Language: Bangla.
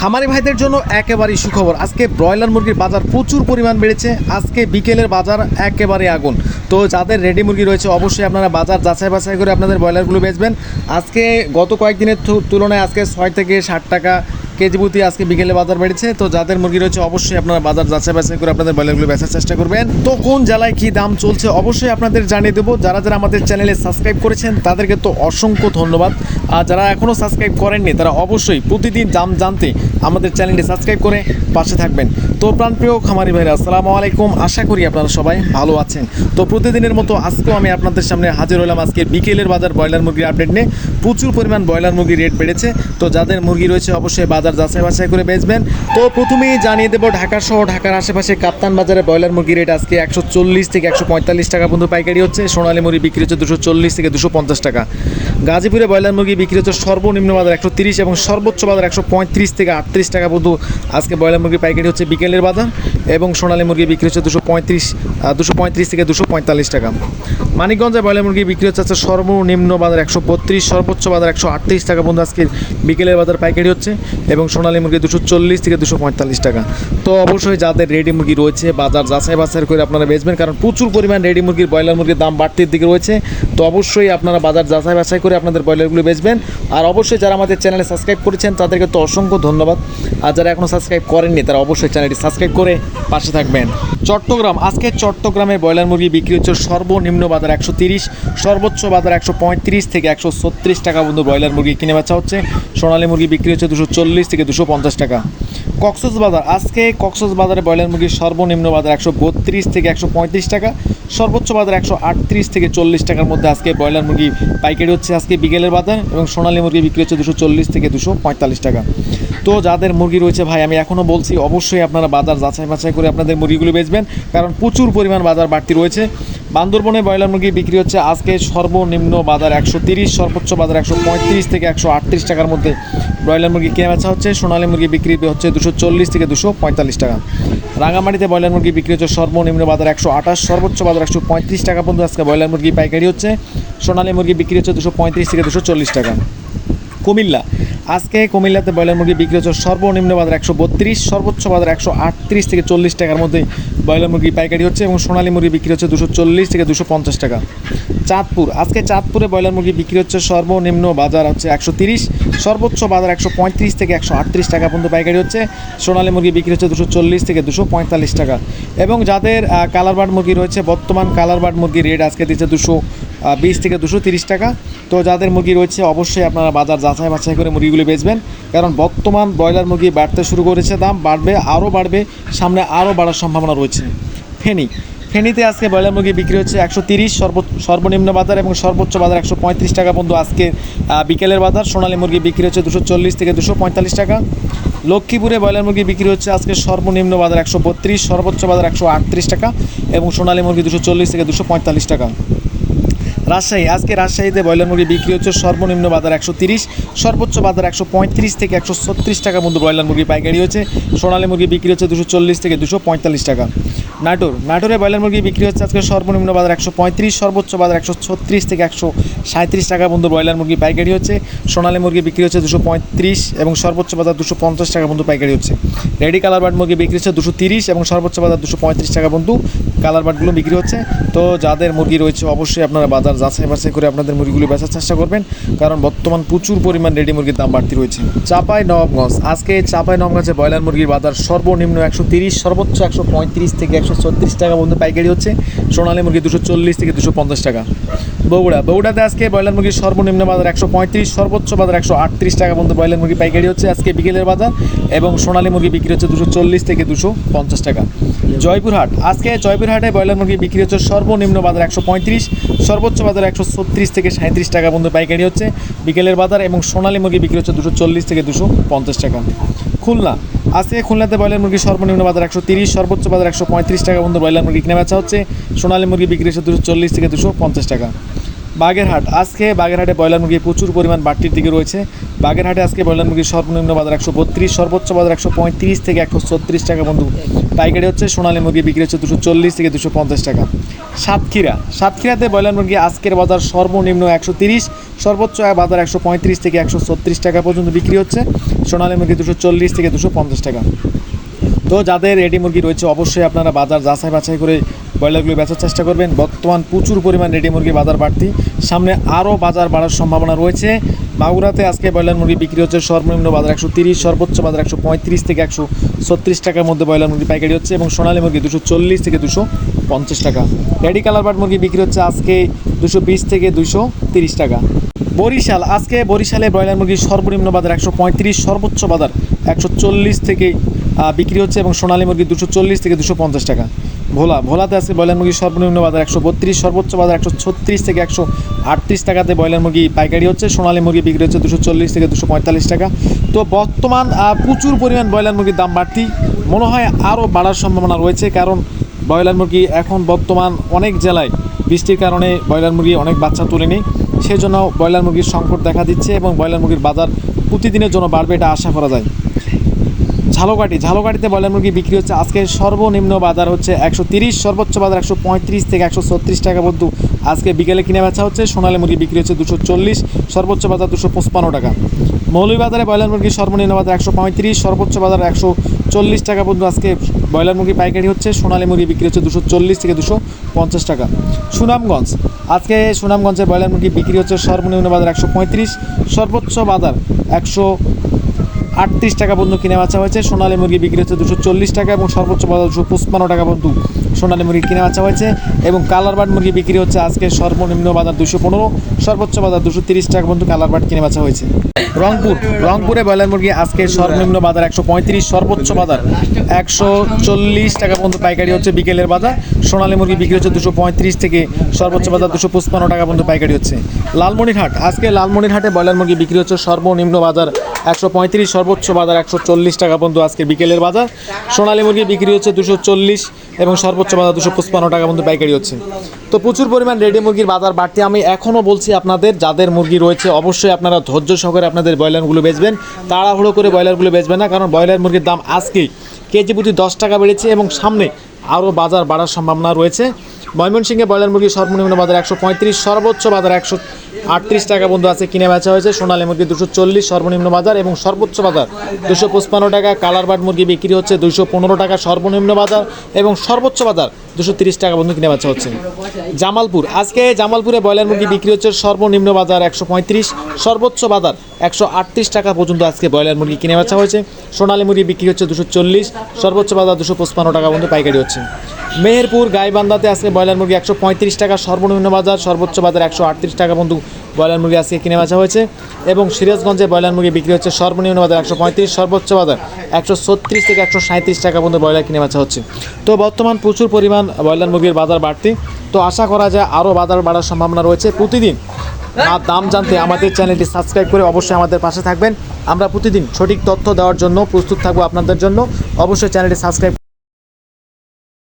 খামারি ভাইদের জন্য একেবারেই সুখবর। আজকে ব্রয়লার মুরগির বাজার প্রচুর পরিমাণ বেড়েছে। আজকে বিকেলের বাজার একেবারে আগুন। তো যাদের রেডি মুরগি রয়েছে, অবশ্যই আপনারা বাজার যাচাই বাছাই করে আপনাদের ব্রয়লারগুলো বেচবেন। আজকে গত কয়েকদিনের তুলনায় আজকে ছয় থেকে ষাট টাকা কেজি প্রতি আজকে বিকেলে বাজার বেড়েছে। তো যাদের মুরগি রয়েছে, অবশ্যই আপনারা বাজার যাচাই বাছাই করে আপনাদের ব্রয়লারগুলো বেচার চেষ্টা করবেন। তো কোন জেলায় কি দাম চলছে অবশ্যই আপনাদের জানিয়ে দেবো। যারা যারা আমাদের চ্যানেলে সাবস্ক্রাইব করেছেন, তাদেরকে তো অসংখ্য ধন্যবাদ। আর যারা এখনও সাবস্ক্রাইব করেননি, তারা অবশ্যই প্রতিদিন দাম জানতে আমাদের চ্যানেলটি সাবস্ক্রাইব করে পাশে থাকবেন। তো প্রাণপ্রিয় খামারি ভাইরা, আসসালামু আলাইকুম। আশা করি আপনারা সবাই ভালো আছেন। তো প্রতিদিনের মতো আজকেও আমি আপনাদের সামনে হাজির হলাম আজকে বিকেলের বাজার ব্রয়লার মুরগির আপডেট নিয়ে। প্রচুর পরিমাণ ব্রয়লার মুরগির রেট বেড়েছে। তো যাদের মুরগি রয়েছে, অবশ্যই বাজার যাচাই বাছাই করে বেচবেন। তো প্রথমেই জানিয়ে দেবো ঢাকা সহ ঢাকার আশেপাশে কাপ্তান বাজারে ব্রয়লার মুরগি রেট আজকে একশো চল্লিশ থেকে একশো পঁয়তাল্লিশ টাকা পর্যন্ত পাইকারি হচ্ছে। সোনালী মুরগি বিক্রি হচ্ছে দুশো চল্লিশ থেকে দুশো পঞ্চাশ টাকা। গাজীপুরে ব্রয়লার মুরগি বিক্রি হচ্ছে সর্বনিম্ন বাজার একশো তিরিশ এবং সর্বোচ্চ বাজার একশো পঁয়ত্রিশ থেকে আটত্রিশ টাকা পর্যন্ত আজকে ব্রয়লার মুরগি পাইকারি হচ্ছে বিকেলের বাজার। এবং সোনালী মুরগি বিক্রি হচ্ছে দুশো পঁয়ত্রিশ দুশো পঁয়ত্রিশ থেকে দুশো পঁয়তাল্লিশ টাকা। মানিকগঞ্জে ব্রয়লার মুরগি বিক্রি হচ্ছে সর্বনিম্ন বাজার একশো বত্রিশ, সর্বোচ্চ বাজার একশো আটত্রিশ টাকা। পর্যন্ত আজকে বিকেলের বাজার পাইকারি হচ্ছে এবং সোনালী মুরগি দুশো চল্লিশ থেকে দুশো পঁয়তাল্লিশ টাকা। তো অবশ্যই যাদের রেডি মুরগি রয়েছে, বাজার যাচাই বাছাই করে আপনারা বেচবেন, কারণ প্রচুর পরিমাণ রেডি মুরগির ব্রয়লার মুরগির দাম বাড়তির দিকে রয়েছে। তো অবশ্যই আপনারা বাজার যাচাই বাছাই করে আপনাদের ব্রয়লারগুলো বেচবেন। আর অবশ্যই যারা আমাদের চ্যানেলে সাবস্ক্রাইব করেছেন, তাদেরকে তো অসংখ্য ধন্যবাদ। আর যারা এখনও সাবস্ক্রাইব করেননি, তারা অবশ্যই চ্যানেলটি সাবস্ক্রাইব করে পাশে থাকবেন। চট্টগ্রাম, আজকে চট্টগ্রামে ব্রয়লার মুরগি বিক্রি হচ্ছে সর্বনিম্ন বাজার একশো তিরিশ, সর্বোচ্চ বাজার একশো পঁয়ত্রিশ থেকে একশো ছত্রিশ টাকা পর্যন্ত ব্রয়লার মুরগি কিনে বেচা হচ্ছে। সোনালী মুরগি বিক্রি হচ্ছে দুশো চল্লিশ থেকে দুশো পঞ্চাশ টাকা। কক্সস বাজার আজকে কক্সস বাজারে ব্রয়লার মুরগির সর্বনিম্ন বাজার একশো বত্রিশ থেকে একশো পঁয়ত্রিশ টাকা, সর্বোচ্চ বাজার একশো আটত্রিশ থেকে চল্লিশ টাকার মধ্যে আজকে ব্রয়লার মুরগি পাইকারি হচ্ছে আজকে বিকেলের বাজার এবং সোনালী মুরগি বিক্রি হচ্ছে দুশো চল্লিশ থেকে দুশো পঁয়তাল্লিশ টাকা। তো যাদের মুরগি রয়েছে ভাই, আমি এখনও বলছি, অবশ্যই আপনারা বাজার যাচাই বাছাই করে আপনাদের মুরগিগুলো বেচবেন। কারণ প্রচুর পরিমাণ বাজার বাড়তি রয়েছে। বান্দরবনে ব্রয়লার মুরগি বিক্রি হচ্ছে আজকে সর্বনিম্ন বাজার একশো তিরিশ, সর্বোচ্চ বাজার একশো পঁয়ত্রিশ থেকে একশো আটত্রিশ টাকার মধ্যে ব্রয়লার মুরগি কেনা বেচা হচ্ছে। সোনালী মুরগি বিক্রি হচ্ছে দুশো চল্লিশ থেকে দুশো পঁয়তাল্লিশ টাকা। রাঙামাটিতে ব্রয়লার মুরগি বিক্রি হচ্ছে সর্বনিম্ন বাজার একশো আঠাশ, সর্বোচ্চ বাজার একশো পঁয়ত্রিশ টাকা পর্যন্ত আজকে ব্রয়লার মুরগি পাইকারি হচ্ছে। সোনালী মুরগি বিক্রি হচ্ছে দুশো পঁয়ত্রিশ থেকে দুশো চল্লিশ টাকা। কুমিল্লা। আজকে কুমিল্লাতে ব্রয়লার মুরগি বিক্রি হচ্ছে সর্বনিম্ন বাজার একশো বত্রিশ, সর্বোচ্চ বাজার একশো আটত্রিশ থেকে চল্লিশ টাকার মধ্যে ব্রয়লার মুরগি পাইকারি হচ্ছে এবং সোনালী মুরগি বিক্রি হচ্ছে দুশো চল্লিশ থেকে দুশো পঞ্চাশ টাকা। চাঁদপুর, আজকে চাঁদপুরে ব্রয়লার মুরগি বিক্রি হচ্ছে সর্বনিম্ন বাজার হচ্ছে একশো তিরিশ, সর্বোচ্চ বাজার একশো পঁয়ত্রিশ থেকে একশো আটত্রিশ টাকা পর্যন্ত পাইকারি হচ্ছে, সোনালী মুরগি বিক্রি হচ্ছে দুশো চল্লিশ থেকে দুশো পঁয়তাল্লিশ টাকা। এবং যাদের কালারবার্ড মুরগি রয়েছে, বর্তমান কালারবার্ড মুরগির রেট আজকে দিচ্ছে দুশো বিশ থেকে দুশো তিরিশ টাকা। তো যাদের মুরগি রয়েছে, অবশ্যই আপনারা বাজার যাচাই বাছাই করে মুরগিগুলি বেচবেন। কারণ বর্তমান ব্রয়লার মুরগি বাড়তে শুরু করেছে, দাম বাড়বে, আরও বাড়বে, সামনে আরও বাড়ার সম্ভাবনা রয়েছে। ফেনি। ফেনীতে আজকে ব্রয়লার মুরগি বিক্রি হচ্ছে একশো তিরিশ সর্বনিম্ন বাজার এবং সর্বোচ্চ বাজার একশো পঁয়ত্রিশ টাকা বন্ধু আজকে বিকেলের বাজার। সোনালী মুরগি বিক্রি হচ্ছে দুশো চল্লিশ থেকে দুশো পঁয়তাল্লিশ টাকা। লক্ষ্মীপুরে ব্রয়লার মুরগি বিক্রি হচ্ছে আজকে সর্বনিম্ন বাজার একশো বত্রিশ, সর্বোচ্চ বাজার একশো আটত্রিশ টাকা এবং সোনালী মুরগি দুশো চল্লিশ থেকে দুশো পঁয়তাল্লিশ টাকা। রাজশাহী, আজকে রাজশাহীতে ব্রয়লার মুরগি বিক্রি হচ্ছে সর্বনিম্ন বাজার একশো তিরিশ, সর্বোচ্চ বাজার একশো পঁয়ত্রিশ থেকে একশো ছত্রিশ টাকা মধ্যে ব্রয়লার মুরগি পাইকারি হচ্ছে সোনালী মুরগি বিক্রি হচ্ছে দুশো চল্লিশ থেকে দুশো পঁয়তাল্লিশ টাকা। নাটোর। নাটোরে ব্রয়লার মুরগি বিক্রি হচ্ছে আজকে সর্বনিম্ন বাজার একশো পঁয়ত্রিশ, সর্বোচ্চ বাজার একশো ছত্রিশ থেকে একশো সাঁত্রিশ টাকা। পর্যন্ত ব্রয়লার মুরগি পাইকারি হচ্ছে। সোনালী মুরগি বিক্রি হচ্ছে দুশো পঁয়ত্রিশ এবং সর্বোচ্চ বাজার দুশো পঞ্চাশ টাকা পর্যন্ত পাইকারি হচ্ছে। রেডি কালার বার্ড মুরগি বিক্রি হচ্ছে দুশো তিরিশ এবং সর্বোচ্চ বাজার দুশো পঁয়ত্রিশ টাকা পর্যন্ত কালার বার্ডগুলো বিক্রি হচ্ছে। তো যাদের মুরগি রয়েছে, অবশ্যই আপনারা বাজার যাচাই বাছাই করে আপনাদের মুরগিগুলো বেচার চেষ্টা করবেন। কারণ বর্তমান প্রচুর পরিমাণ রেডি মুরগির দাম বাড়তি রয়েছে। চাপাই নবাবগঞ্জ আজকে চাপাই নবাবগঞ্জে ব্রয়লার মুরগির বাজার সর্বনিম্ন একশো তিরিশ, সর্বোচ্চ একশো পঁয়ত্রিশ থেকে একশো ছত্রিশ টাকা পর্যন্ত পাইকারি হচ্ছে। সোনালী মুরগি দুশো চল্লিশ থেকে দুশো পঞ্চাশ টাকা। বগুড়া, বগুড়াতে আজকে ব্রয়লার মুরগির সর্বনিম্ন বাজার একশো পঁয়ত্রিশ, সর্বোচ্চ বাজার একশো আটত্রিশ টাকা পর্যন্ত ব্রয়লার মুরগি পাইকারি হচ্ছে আজকে বিকেলের বাজার এবং সোনালী মুরগি বিক্রি হচ্ছে দুশো চল্লিশ থেকে দুশো পঞ্চাশ টাকা। জয়পুরহাট, আজকে জয়পুরহাটে ব্রয়লার মুরগি বিক্রি হচ্ছে সর্বনিম্ন বাজার একশো পঁয়ত্রিশ, সর্বোচ্চ বাজার একশো ছত্রিশ থেকে সাঁত্রিশ টাকা পর্যন্ত পাইকারি হচ্ছে বিকেলের বাজার এবং সোনালী মুরগি বিক্রি হচ্ছে দুশো চল্লিশ থেকে দুশো পঞ্চাশ টাকা। খুলনা আজকে খুলনাতে ব্রয়লার মুরগি সর্বনিম্ন বাজার একশো তিরিশ, সর্বোচ্চ বাজার একশো পঁয়ত্রিশ টাকা। পর্যন্ত ব্রয়লার মুরগি কিনে বেচা হচ্ছে। সোনালী মুরগি বিক্রি হচ্ছে দুশো চল্লিশ থেকে দুশো পঞ্চাশ টাকা। বাগেরহাট। আজকে বাগেরহাটে ব্রয়লার মুরগি প্রচুর পরিমাণ বাড়তির দিকে রয়েছে। বাগেরহাটে আজকে ব্রয়লার মুরগির সর্বনিম্ন বাজার একশো বত্রিশ, সর্বোচ্চ বাজার একশো পঁয়ত্রিশ থেকে একশো ছত্রিশ টাকা বন্ধু। পাইকারি হচ্ছে সোনালী মুরগি, বিক্রি হচ্ছে দুশো চল্লিশ থেকে দুশো পঞ্চাশ টাকা। সাতক্ষীরা। সাতক্ষীরাতে ব্রয়লার মুরগি আজকের বাজার সর্বনিম্ন একশো তিরিশ, সর্বোচ্চ বাজার একশো পঁয়ত্রিশ থেকে একশো ছত্রিশ টাকা পর্যন্ত বিক্রি হচ্ছে। সোনালী মুরগি দুশো চল্লিশ থেকে দুশো পঞ্চাশ টাকা। তো যাদের রেডি মুরগি রয়েছে, অবশ্যই আপনারা বাজার যাচাই বাছাই করে ব্রয়লারগুলো বেচার চেষ্টা করবেন। বর্তমান প্রচুর পরিমাণ রেডি মুরগির বাজার বাড়তি। সামনে আরও বাজার বাড়ার সম্ভাবনা রয়েছে। মাগুরাতে আজকে ব্রয়লার মুরগি বিক্রি হচ্ছে সর্বনিম্ন বাজার একশো তিরিশ, সর্বোচ্চ বাজার একশো পঁয়ত্রিশ থেকে একশো ছত্রিশ টাকার মধ্যে ব্রয়লার মুরগি পাইকারি হচ্ছে এবং সোনালী মুরগি দুশো চল্লিশ থেকে দুশো পঞ্চাশ টাকা। রেডি কালার বার্ড মুরগি বিক্রি হচ্ছে আজকে দুশো বিশ থেকে দুশো তিরিশ টাকা। বরিশাল, আজকে বরিশালে ব্রয়লার মুরগির সর্বনিম্ন বাজার একশো পঁয়ত্রিশ, সর্বোচ্চ বাজার একশো চল্লিশ থেকে বিক্রি হচ্ছে এবং সোনালী মুরগি দুশো চল্লিশ থেকে দুশো পঞ্চাশ টাকা। ভোলা, ভোলাতে আজকে ব্রয়লার মুরগির সর্বনিম্ন বাজার একশো বত্রিশ, সর্বোচ্চ বাজার একশো ছত্রিশ থেকে একশো আটত্রিশ টাকাতে ব্রয়লার মুরগি পাইকারি হচ্ছে। সোনালী মুরগি বিক্রি হচ্ছে দুশো চল্লিশ থেকে দুশো পঁয়তাল্লিশ টাকা। তো বর্তমান প্রচুর পরিমাণ ব্রয়লার মুরগির দাম বাড়তি। মনে হয় আরও বাড়ার সম্ভাবনা রয়েছে, কারণ ব্রয়লার মুরগি এখন বর্তমান অনেক জেলায় বৃষ্টির কারণে ব্রয়লার মুরগি অনেক বাচ্চা তোলেনি সেই জন্য ব্রয়লার মুরগির সংকট দেখা দিচ্ছে এবং ব্রয়লার মুরগির বাজার প্রতিদিনের জন্য বাড়বে এটা আশা করা যায়। ঝালকাঠি। ঝালকাঠিতে ব্রয়লার মুরগি বিক্রি হচ্ছে আজকে সর্বনিম্ন বাজার হচ্ছে একশো তিরিশ, সর্বোচ্চ বাজার একশো পঁয়ত্রিশ থেকে একশো ছত্রিশ টাকা পর্যন্ত। আজকে বিকেলে কিনে বেচা হচ্ছে, সোনালী মুরগি বিক্রি হচ্ছে দুশো চল্লিশ, সর্বোচ্চ বাজার দুশো পঁচপান্ন টাকা। মৌলভীবাজারে ব্রয়লার মুরগি সর্বনিম্ন বাজার একশো পঁয়ত্রিশ, সর্বোচ্চ বাজার একশো চল্লিশ টাকা পর্যন্ত। আজকে ব্রয়লার মুরগি পাইকারি হচ্ছে, সোনালী মুরগি বিক্রি হচ্ছে দুশো চল্লিশ থেকে দুশো পঞ্চাশ টাকা। সুনামগঞ্জ। আজকে সুনামগঞ্জে ব্রয়লার মুরগি বিক্রি হচ্ছে সর্বনিম্ন বাজার একশো পঁয়ত্রিশ, সর্বোচ্চ বাজার একশো আটত্রিশ টাকা পর্যন্ত কিনে বাচ্চা হয়েছে। সোনালী মুরগি বিক্রি হচ্ছে দুশো চল্লিশ টাকা এবং সর্বোচ্চ বাজার দুশো পঁচপান্ন টাকা পর্যন্ত সোনালী মুরগি কিনে বাচ্চা হয়েছে এবং কালার বার্ড মুরগি বিক্রি হচ্ছে আজকে সর্বনিম্ন বাজার দুশো পনেরো, সর্বোচ্চ বাজার দুশো তিরিশ টাকা পর্যন্ত কালার বার্ড কিনে বাচ্চা হয়েছে। রংপুর, রংপুরে ব্রয়লার মুরগি আজকে সর্বনিম্ন বাজার একশো পঁয়ত্রিশ, সর্বোচ্চ বাজার একশো চল্লিশ টাকা পর্যন্ত পাইকারি হচ্ছে বিকেলের বাজার। সোনালী মুরগি বিক্রি হচ্ছে দুশো পঁয়ত্রিশ থেকে সর্বোচ্চ বাজার দুশো পঁচপান্ন টাকা পর্যন্ত পাইকারি হচ্ছে। লালমনিরহাট, আজকে লালমনিরহাটে ব্রয়লার মুরগি বিক্রি হচ্ছে সর্বনিম্ন বাজার একশো পঁয়ত্রিশ সর্বোচ্চ বাজার একশো চল্লিশ টাকা পর্যন্ত আজকে বিকেলের বাজার। সোনালী মুরগি বিক্রি হচ্ছে দুশো চল্লিশ এবং সর্বোচ্চ বাজার দুশো পঁচপান্ন টাকা পর্যন্ত পাইকারি হচ্ছে। তো প্রচুর পরিমাণ রেডি মুরগির বাজার বাড়তি। আমি এখনও বলছি আপনাদের, যাদের মুরগি রয়েছে অবশ্যই আপনারা ধৈর্য সহকারে আপনাদের ব্রয়লারগুলো বেচবেন। তাড়াহুড়ো করে ব্রয়লারগুলো বেচবেন না, কারণ ব্রয়লার মুরগির দাম আজকেই কেজি প্রতি দশ টাকা বেড়েছে এবং সামনে আরও বাজার বাড়ার সম্ভাবনা রয়েছে। ময়মনসিংহে ব্রয়লার মুরগি সর্বনিম্ন বাজার একশো পঁয়ত্রিশ, সর্বোচ্চ বাজার একশো আটত্রিশ টাকা পর্যন্ত আছে, কিনে বেচা হয়েছে। সোনালী মুরগি দুশো চল্লিশ, সর্বনিম্ন বাজার এবং সর্বোচ্চ বাজার দুশো পঁচপান্ন টাকা, কালার বার্ড মুরগি বিক্রি হচ্ছে দুশো পনেরো টাকা, সর্বনিম্ন বাজার এবং সর্বোচ্চ বাজার দুশো তিরিশ টাকা পর্যন্ত কিনে বেচা হচ্ছে। জামালপুর, আজকে জামালপুরে ব্রয়লার মুরগি বিক্রি হচ্ছে সর্বনিম্ন বাজার একশো পঁয়ত্রিশ, সর্বোচ্চ বাজার একশো আটত্রিশ টাকা পর্যন্ত আজকে ব্রয়লার মুরগি কিনে বেচা হয়েছে। সোনালী মুরগি বিক্রি হচ্ছে দুশো চল্লিশ, সর্বোচ্চ বাজার দুশো পঁচপান্ন টাকা পর্যন্ত পাইকারি হচ্ছে। মেহেরপুর, গাইবান্ধাতে আজকে ব্রয়লার মুরগি একশো পঁয়ত্রিশ টাকা, সর্বনিম্ন বাজার, সর্বোচ্চ বাজার একশো আটত্রিশ টাকা পর্যন্ত ব্রয়লার মুরগি আজকে কিনে বেচা হয়েছে। এবং সিরাজগঞ্জে ব্রয়লার মুরগি বিক্রি হচ্ছে সর্বনিম্ন বাজার একশো পঁয়ত্রিশ, সর্বোচ্চ বাজার একশো ছত্রিশ থেকে একশো সাঁত্রিশ টাকা পর্যন্ত ব্রয়লার কিনে বেচা হচ্ছে। তো বর্তমান প্রচুর পরিমাণ ব্রয়লার মুরগির বাজার বাড়তি। তো আশা করা যায় আরও বাজার বাড়ার সম্ভাবনা রয়েছে প্রতিদিন। আর দাম জানতে আমাদের চ্যানেলটি সাবস্ক্রাইব করে অবশ্যই আমাদের পাশে থাকবেন। আমরা প্রতিদিন সঠিক তথ্য দেওয়ার জন্য প্রস্তুত থাকব আপনাদের জন্য। অবশ্যই চ্যানেলটি সাবস্ক্রাইব করে